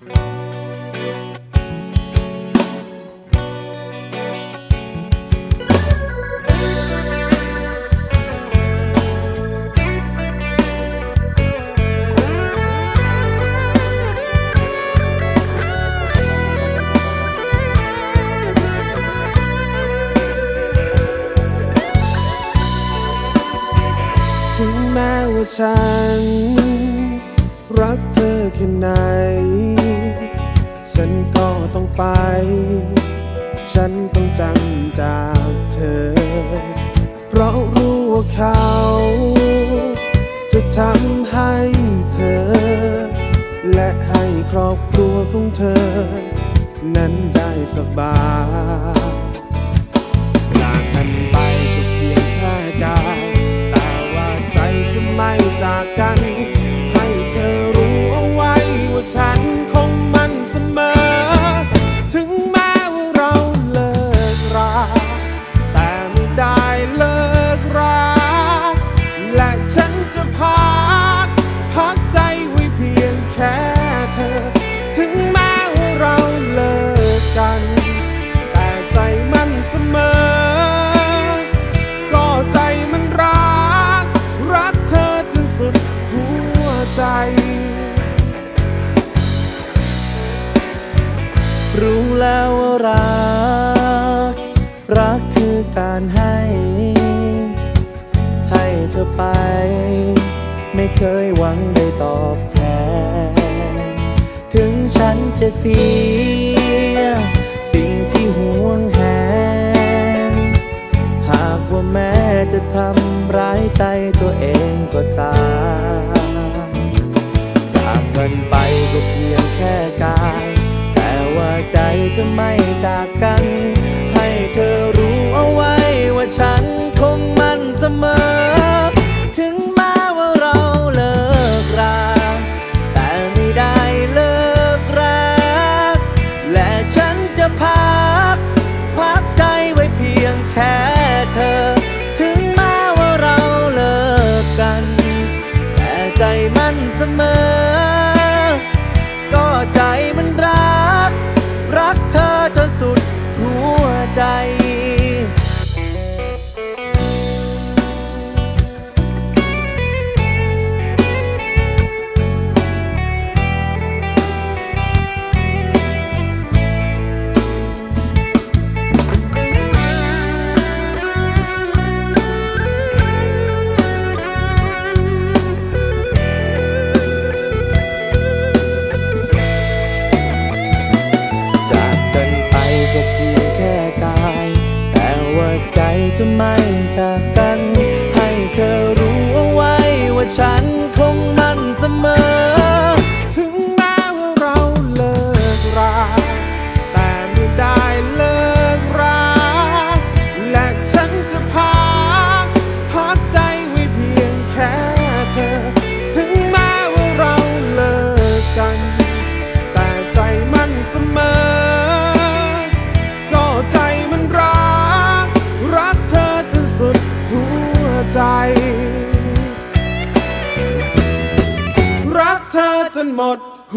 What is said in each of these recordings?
ถึงแม้ว่าฉัน รักเธอแค่ไหน ฉันก็ต้องไป ฉันต้องจำจากเธอ เพราะรู้ว่าเขา จะทำให้เธอ และให้ครอบครัวของเธอ นั้นได้สบายจากกันไปก็เพียงแค่กายแต่ว่าใจจะไม่จากกัน ให้เธอรู้เอาไว้ว่าฉันคงมัน รักคือการให้ ให้เธอไป ไม่เคยหวังได้ตอบแทน ถึงฉันจะเสีย สิ่งที่ห่วงแหน หากว่าแม้จะทำร้ายใจตัวเองก็ตามจากกันไปก็เพียงแค่กายแต่ว่าใจจะไม่จากกัน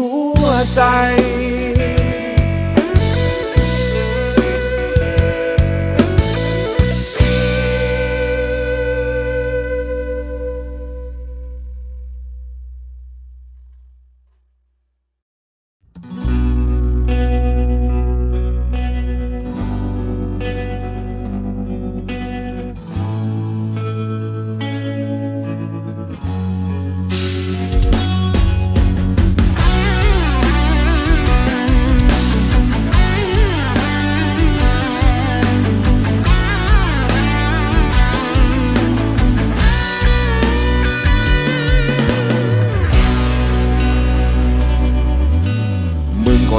หัวใจ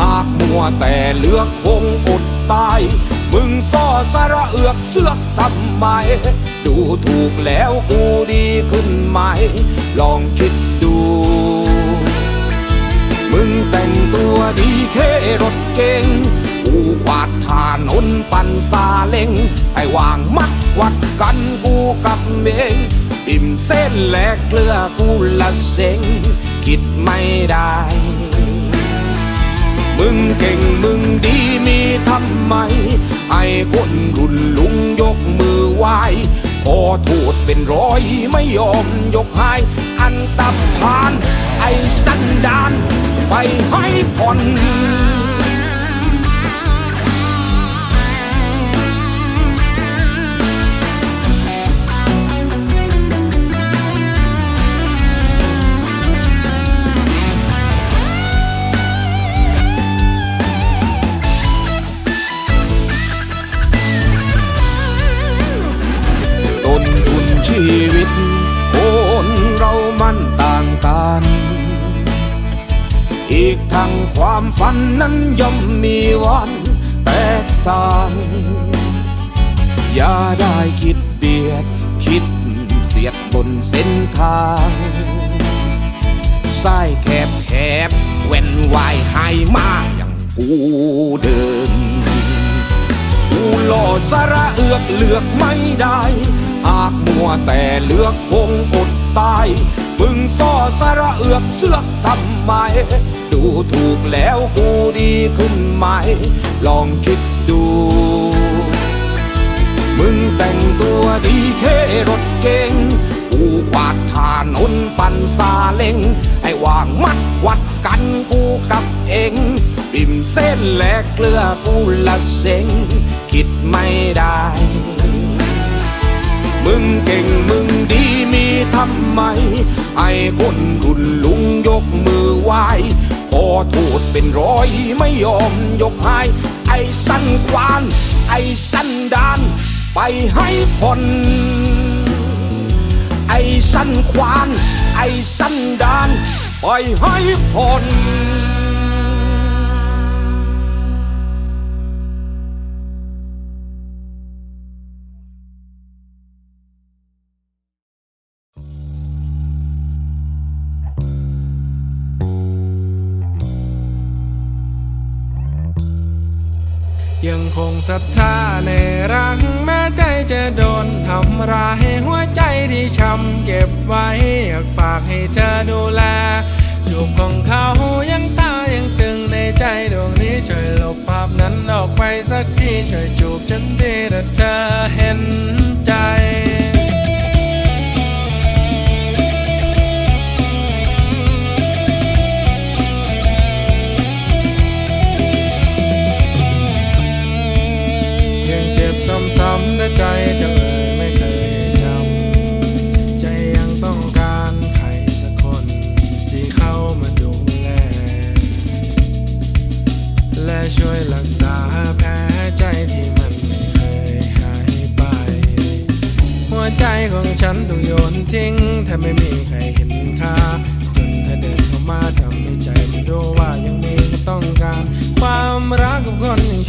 หากมัวแต่เลือกคงอดตาย มึงซ่อสาระเอือกเสือกทำไม ดูถูกแล้วกูดีขึ้นไหม ลองคิดดู มึงแต่งตัวดีแค่รถเก่งกูขวาดทานนปันซาเล็งไอ้วางมัดวัดกันกูกับเมงปิ่มเส้นแหลกเกลือกูละเซ็งคิดไม่ได้ มึงเก่งมึงดีมีทำไม ไอ้คนรุ่นลุงยกมือไหว้พอโทษเป็นร้อยไม่ยอมยกให้อันตับพาน ไอ้สันดาน ไปให้ผ่อน กทั้งความฝันนั้นย่อมมีวันแตกต่าง อย่าได้คิดเบียด คิดเสียดบนเส้นทางสายแคบแคบเว้นวายหายมาอย่างกูเดินกูหล่อสาระเอือกเลือกไม่ได้ หากมัวแต่เลือกคงอดตายมึงซ่อสาระเอือกเสือกทำไม ดูถูกแล้วกูดีขึ้นไหม ลองคิดดู มึงแต่งตัวดีแค่รถเก่งกูขวาดทานนปันซาเล็งไอ้วางมัดวัดกันกูกับเองปิมเส้นแหลกเกลือกูละเซ็งคิดไม่ได้ มึงเก่งมึงดีมีทำไม ไอ้คนรุ่นลุงยกมือไหว้ พอโทษเป็นร้อยไม่ยอมยกให้ไอ้สั้นควาน ไอ้สั้นดาน ไปให้พ้นไอ้สั้นควาน ไอ้สั้นดาน ไปให้พ้น ยังคงศรัทธาในรักแม้ใจจะโดนทำร้ายหัวใจที่ช้ำเก็บไว้อยากฝากให้เธอดูแลจูบของเขายังตายังตึงในใจดวงนี้ช่วยลบภาพนั้นออกไปสักทีช่วยจูบฉันทีถ้าเธอเห็นใจ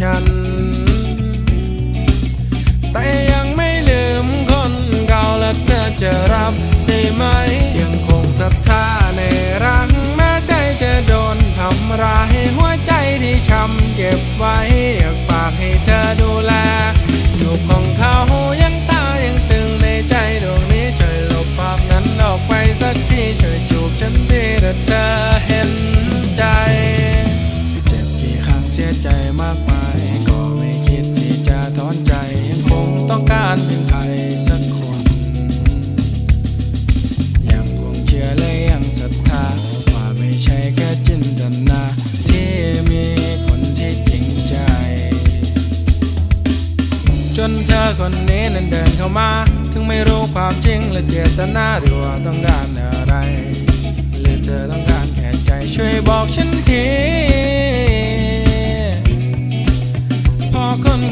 ฉัน แต่ยังไม่ลืมคนเก่าและเธอจะรับได้ไหม ยังคงศรัทธาในรักแม้ใจจะโดนทำร้ายหัวใจที่ช้ำเก็บไว้ อยากฝากให้เธอดูแลรูปของเขายังตายังตึงในใจดวงนี้ช่วยลบภาพนั้นออกไปสักทีช่วยจูบฉันทีถ้าเธอ เสียใจมากมาย ก็ไม่คิดที่จะถอนใจ ยังคงต้องการเป็นใครสักคน ยังคงเชื่อและยังศรัทธา ว่าไม่ใช่แค่จินตนาที่มีคนที่จริงใจ จนเธอคนนี้นั้นเดินเข้ามา ถึงไม่รู้ความจริงและเจตนาหรือว่าต้องการอะไร หรือเธอต้องการแค่ใจช่วยบอกฉันที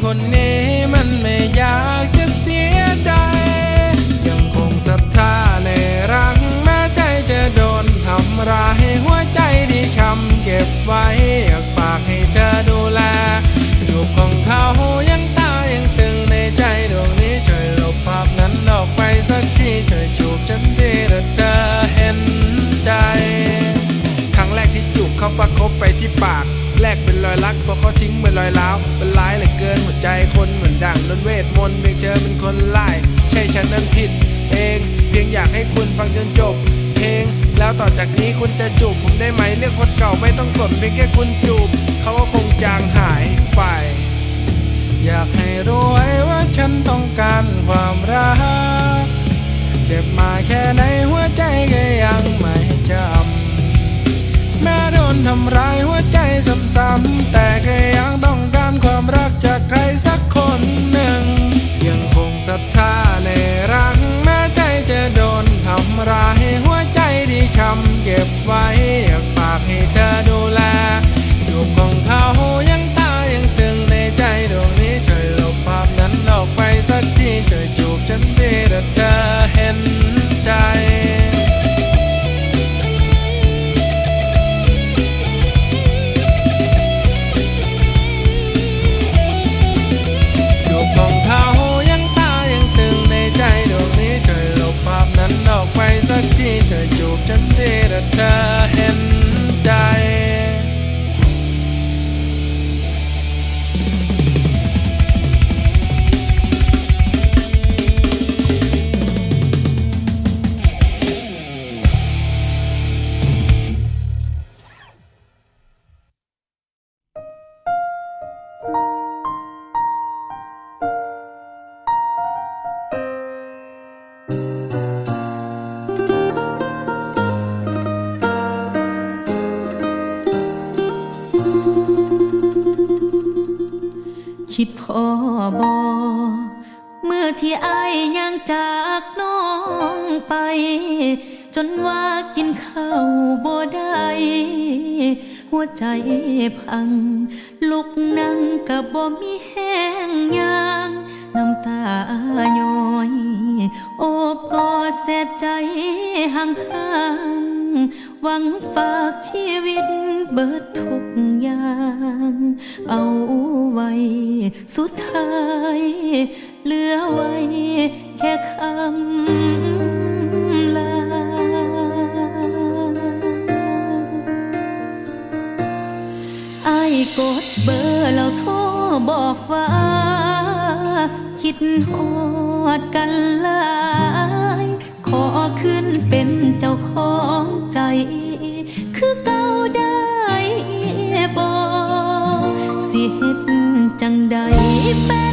คนนนี้มันไม่อยากจะเสียใจ ยังคงศรัทธาในรักแม้ใจจะโดนทำร้ายหัวใจที่ช้ำเก็บไว้อยากฝากให้เธอดูแลรูปของเขายังตายังตึงในใจดวงนี้ช่วยลบภาพนั้นออกไปสักทีช่วยจูบฉันทีถ้าเธอเห็นใจ ครั้งแรกที่จูบเขาประคบไปที่ปาก แลกเป็นรอยรักพอเขาทิ้งเป็นรอยร้าวเป็นร้ายเหลือเกินหัวใจคนเหมือนดั่งโดนเวทมนต์เพียงเธอเป็นคนไล่ใช่ฉันนั้นผิดเอง เพียงอยากให้คุณฟังจนจบเพลงแล้วต่อจากนี้คุณจะจูบผมได้ไหมเรื่องคนเก่าไม่ต้องสนเพียงแค่คุณจูบเขาก็คงจางหายไป อยากให้รู้ไว้ว่าฉันต้องการความรัก เจ็บมาแค่ไหนหัวใจก็ยังไม่จำ แม้โดนทำร้ายหัวใจซ้ำๆแต่ก็ยังต้องการความรักจากใครสักคนหนึ่ง ยังคงศรัทธาในรักแม้ใจจะโดนทำร้ายหัวใจที่ช้ำเก็บไว้ ช่ อบอเมื่อที่ไอายยังจากน้องไป จนว่ากินข้าวบ่ได้หัวใจพัง ลุกนั่งกับบ่มีแห้งยางน้ำตาย้อย โอบกอดเสียใจห่าง หวังฝากชีวิตเบิดทุกอย่าง เอาไว้ สุดท้าย เหลือไว้ แค่คำลา ไอ้กดเบอร์แล้วโทรบอกว่า คิดฮอดกันลา เจ้าของใจ คือเก่าได้บ่สิเฮ็ดจังใดแฟน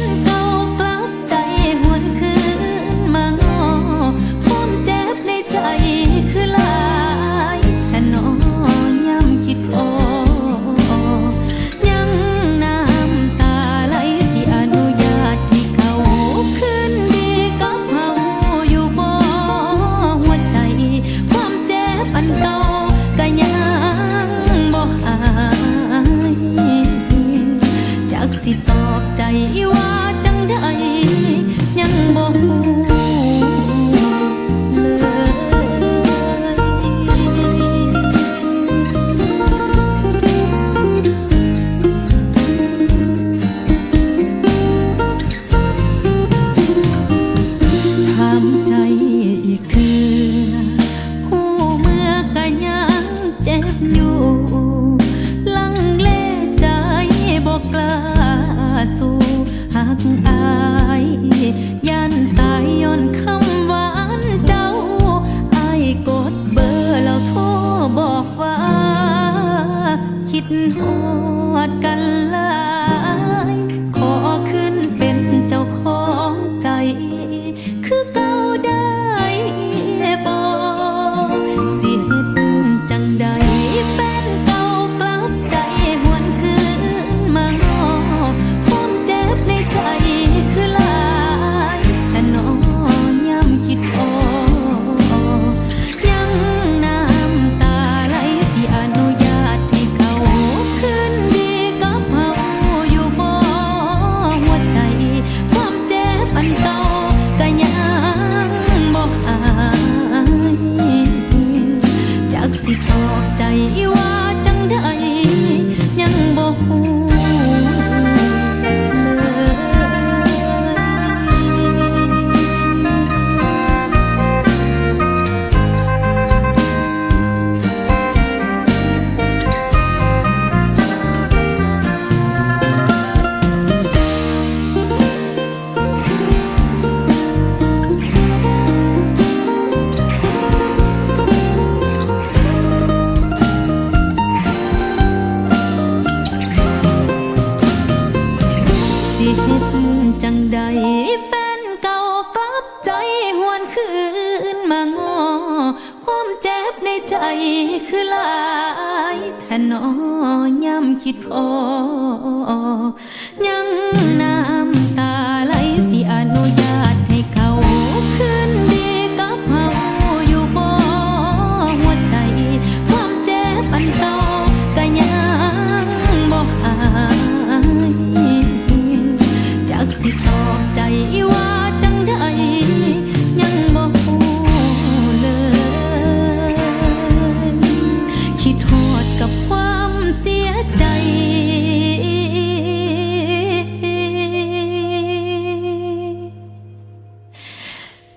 คิดพอ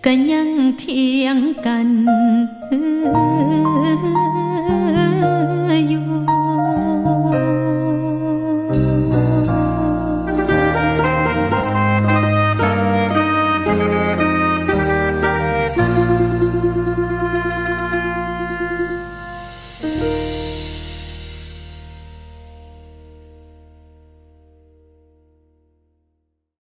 ก็ยังเทียงกัน